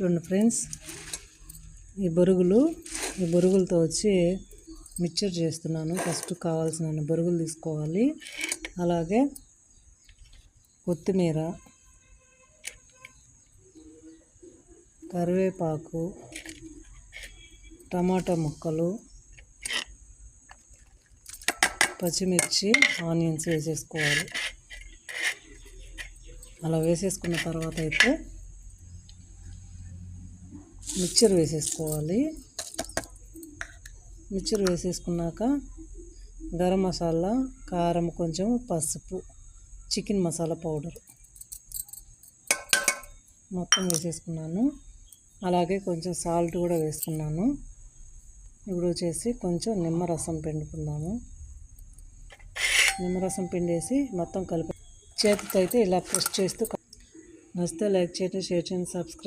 చూడండి ఫ్రెండ్స్ ఈ బొరుగులు ఈ బొరుగులతో వచ్చి మిక్చర్ చేస్తున్నాను. ఫస్ట్ కావాల్సిన బొరుగులు తీసుకోవాలి. అలాగే కొత్తిమీర కరివేపాకు టమాటా ముక్కలు పచ్చిమిర్చి ఆనియన్స్ వేసేసుకోవాలి. అలా వేసేసుకున్న తర్వాత అయితే మిక్చర్ వేసేసుకోవాలి. మిక్చర్ వేసేసుకున్నాక గరం మసాలా కారం కొంచెం పసుపు చికెన్ మసాలా పౌడర్ మొత్తం వేసేసుకున్నాను. అలాగే కొంచెం సాల్ట్ కూడా వేసుకున్నాను. ఇప్పుడు వచ్చేసి కొంచెం నిమ్మరసం పిండుకుందాము. నిమ్మరసం పిండేసి మొత్తం కలిపి చేతితో అయితే ఇలా ప్రెస్ చేస్తూ నచ్చితే లైక్ చేయండి షేర్ చేయండి సబ్స్క్రైబ్